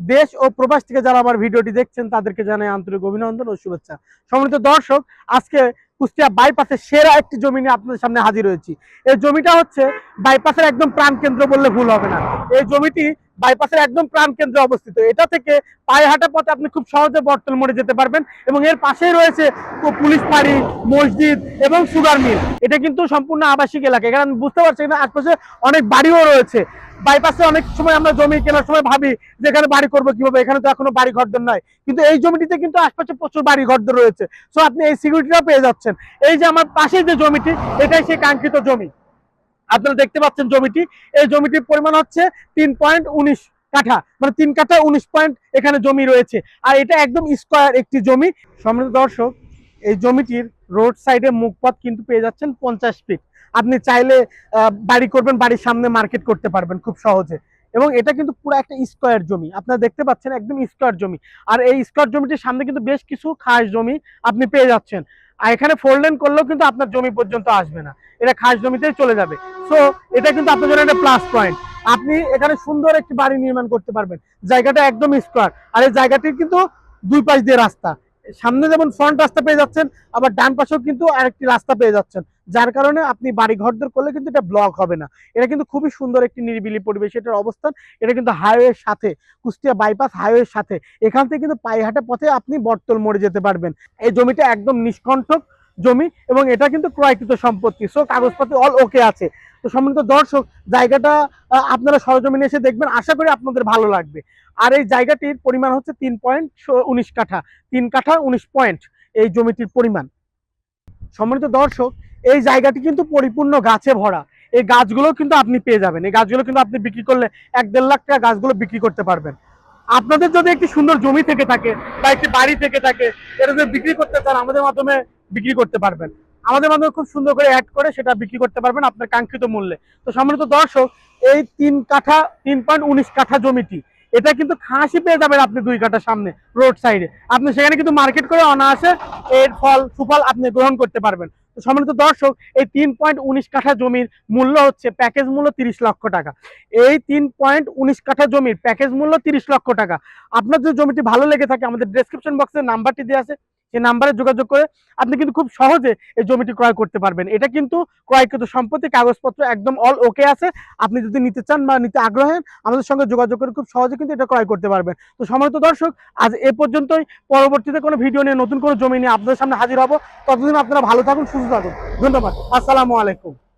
দেশ ও প্রবাস থেকে যারা আমার ভিডিওটি দেখছেন, তাদেরকে জানাই আন্তরিক অভিনন্দন ও শুভেচ্ছা। সম্মানিত দর্শক, আজকে কুষ্টিয়া বাইপাসের সেরা একটি জমি নিয়ে আপনাদের সামনে হাজির হয়েছি। এই জমিটা হচ্ছে বাইপাসের একদম প্রাণকেন্দ্র বললে ভুল হবে না। এই জমিটি বাইপাসের একদম প্রাণ কেন্দ্রে অবস্থিত। এটা থেকে পায়ে হাঁটা পথে আপনি খুব সহজে বটতল মোড়ে যেতে পারবেন এবং এর পাশেই রয়েছে পুলিশ ফাঁড়ি, মসজিদ এবং সুগার মিল। এটা কিন্তু সম্পূর্ণ আবাসিক এলাকা। এখানে আমি বুঝতে পারছি এখানে আশপাশে অনেক বাড়িও রয়েছে। বাইপাসে অনেক সময় আমরা জমি কেনার সময় ভাবি যে এখানে বাড়ি করব কীভাবে? এখানে তো এখনও বাড়ি ঘরদর নয় কিন্তু এই জমিটিতে কিন্তু আশপাশে প্রচুর বাড়ি ঘরদর রয়েছে। সো আপনি এই সিকিউরিটিটাও পেয়ে যাচ্ছেন। এই যে আমার পাশেই যে জমিটি, এটাই সেই কাঙ্ক্ষিত জমি। আপনারা দেখতে পাচ্ছেন জমিটি। এই জমিটির পরিমাণ হচ্ছে তিন পয়েন্ট উনিশ কাঠা। মানে তিন কাঠা উনিশ পয়েন্ট এখানে জমি রয়েছে। আর এটা একদম স্কোয়ার একটি জমি। সম্মানিত দর্শক, এই জমিটির রোড সাইডে মুখপথ কিন্তু পেয়ে যাচ্ছেন পঞ্চাশ ফিট আপনি চাইলে বাড়ি করবেন, বাড়ির সামনে মার্কেট করতে পারবেন খুব সহজে। এবং এটা কিন্তু পুরো একটা স্কোয়ার জমি। আপনারা দেখতে পাচ্ছেন একদম স্কোয়ার জমি। আর এই স্কোয়ার জমিটির সামনে কিন্তু বেশ কিছু খাস জমি আপনি পেয়ে যাচ্ছেন। আর এখানে ফোর লেন করলেও কিন্তু আপনার জমি পর্যন্ত আসবে না। এটা খাস জমিতেই চলে যাবে। সো এটা কিন্তু আপনার জন্য একটা প্লাস পয়েন্ট আপনি এখানে সুন্দর একটি বাড়ি নির্মাণ করতে পারবেন। জায়গাটা একদম স্কোয়ার আর এই জায়গাটির কিন্তু দুই পাশ দিয়ে রাস্তা। সামনে যেমন ফ্রন্ট রাস্তা পেয়ে যাচ্ছেন, আবার ডান পাশেও কিন্তু আরেকটি রাস্তা পেয়ে যাচ্ছেন। যার কারণে আপনি বাড়ি ঘরদর করলে কিন্তু এটা ব্লক হবে না। এটা কিন্তু খুবই সুন্দর একটি নিরিবিলি পরিবেশ, এটার অবস্থান, এটা কিন্তু হাইওয়ের সাথে, কুষ্টিয়া বাইপাস হাইওয়ের সাথে। এখান থেকে কিন্তু পাইহাটা পথে আপনি বটতল মরে যেতে পারবেন। এই জমিটা একদম নিষ্কণ্ঠক জমি এবং এটা কিন্তু ক্রয়কৃত সম্পত্তি। সো কাগজপত্র অল ওকে আছে। তো সম্মানিত দর্শক, জায়গাটা আপনারা সরজমিনে এসে দেখবেন। আশা করি আপনাদের ভালো লাগবে। আর এই জায়গাটির পরিমাণ হচ্ছে তিন পয়েন্ট উনিশ কাঠা। তিন কাঠা, উনিশ পয়েন্ট এই জমিটির পরিমাণ। সম্মানিত দর্শক, এই জায়গাটি কিন্তু পরিপূর্ণ গাছে ভরা। এই গাছগুলো কিন্তু আপনি পেয়ে যাবেন। এই গাছগুলো কিন্তু আপনি বিক্রি করলে এক দেড় লাখ টাকা গাছগুলো বিক্রি করতে পারবেন। আপনাদের যদি একটি সুন্দর জমি থেকে থাকে বা একটি বাড়ি থেকে থাকে, এটা যদি বিক্রি করতে চান, আমাদের মাধ্যমে বিক্রি করতে পারবেন। আমাদের মাধ্যমে খুব সুন্দর করে অ্যাড করে সেটা বিক্রি করতে পারবেন আপনার কাঙ্ক্ষিত মূল্যে। তো সম্মানিত দর্শক, এই তিন কাঠা, তিন পয়েন্ট উনিশ কাঠা জমিটি, এটা কিন্তু খাসি পেয়ে যাবেন আপনি দুই কাঠা সামনে রোড সাইডে আপনি সেখানে কিন্তু মার্কেট করে অনায়াসে এর ফল, সুফল আপনি গ্রহণ করতে পারবেন। তো সম্মানিত দর্শক, এই তিন পয়েন্ট উনিশ কাঠা জমির মূল্য হচ্ছে প্যাকেজ মূল্য তিরিশ লক্ষ টাকা। এই তিন পয়েন্ট উনিশ কাঠা জমির প্যাকেজ মূল্য তিরিশ লক্ষ টাকা। আপনার যদি জমিটি ভালো লেগে থাকে, আমাদের ডেসক্রিপশন বক্সে নাম্বারটি দেওয়া আছে। সেই নাম্বারে যোগাযোগ করে আপনি কিন্তু খুব সহজে এই জমিটি ক্রয় করতে পারবেন। এটা কিন্তু ক্রয়কৃত সম্পত্তি, কাগজপত্র একদম অল ওকে আছে। আপনি যদি নিতে চান বা নিতে আগ্রহেন আমাদের সঙ্গে যোগাযোগ করে খুব সহজে কিন্তু এটা ক্রয় করতে পারবেন। তো সম্মানিত দর্শক, আজ এ পর্যন্তই। পরবর্তীতে কোনো ভিডিও নিয়ে, নতুন কোনো জমি নিয়ে আপনাদের সামনে হাজির হব। ততদিন আপনারা ভালো থাকুন, সুস্থ থাকুন। ধন্যবাদ। আসসালামু আলাইকুম।